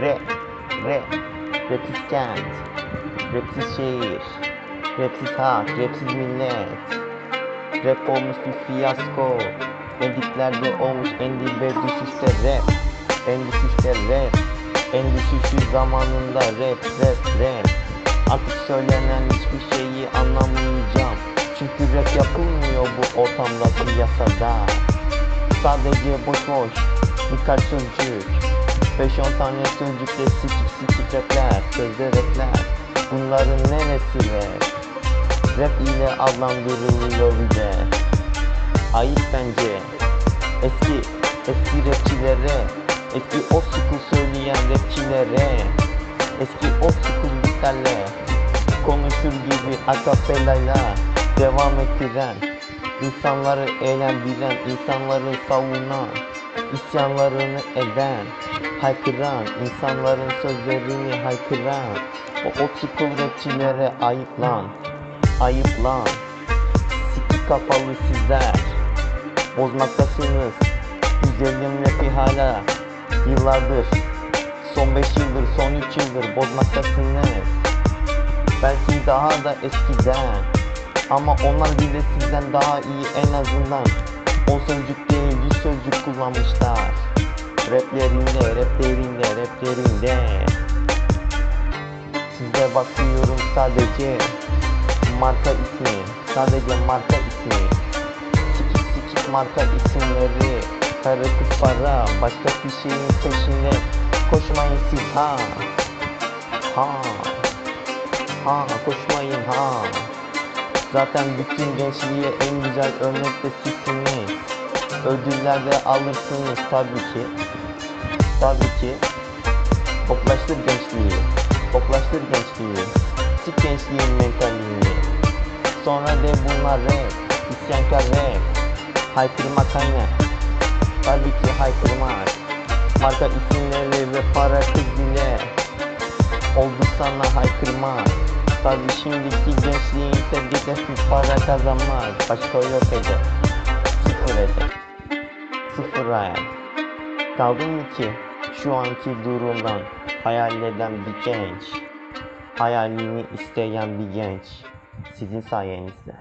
Rap, rap, rapsiz kent, rapsiz şehir, rapsiz halk, rapsiz millet. Rap olmuş bir fiyasko, editlerde olmuş en dibe düşüşte rap, en düşüşte rap, en düşüşü zamanında rap, rap, rap. Artık söylenen hiçbir şeyi anlamayacağım. Çünkü rap yapılmıyor bu ortamda piyasada. Sadece boş boş birkaç sözcük 5-10 tane sözcükle sikik sikik rapler Sözde rapler. Bunların neresi rap? Rap ile adlandırılıyor bir de. Ayıp bence. Eski eski rapçilere Eski old school söyleyen rapçilere Eski old school beatlerle Konuşur gibi akapellayla Devam ettiren İnsanları eğlendiren, insanları savunan, isyanlarını eden, haykıran, insanların sözlerini haykıran, o school rapçilere ayıp lan, ayıp lan, siki kapalı sizler, bozmaktasınız, güzelim rapi hala, yıllardır, son 5 yıldır, son 3 yıldır bozmaktasınız, belki daha da eskiden, ama onlar bile sizden daha iyi en azından. 10 sözcük değil 100 sözcük kullanmışlar. Raplerinde, raplerinde, raplerinde Size bakıyorum sadece Marka ismi, sadece marka ismi Sikik sikik marka isimleri Karı kız para, başka bir şeyin peşinde Koşmayın siz ha. Ha Ha koşmayın ha. Zaten bütün gençliğe en güzel örnek de sizsiniz. Ödüller de alırsınız tabii ki. Tabii ki. Toplaştır gençliği. Toplaştır gençliği. Sik gençliğin mentalini. Sonra de bunlar rap. İsyankar rap. Haykırmak aynen. Tabii ki haykırmak. Marka isimleri ve para bile. Oldu sana haykırmak. Tabii şimdiki gençliğin hedefi para kazanmak Başka yok hedef Sıfır hedef Sıfır hayal Kaldın mı ki şu anki durumdan Hayal eden bir genç Hayalini isteyen bir genç Sizin sayenizde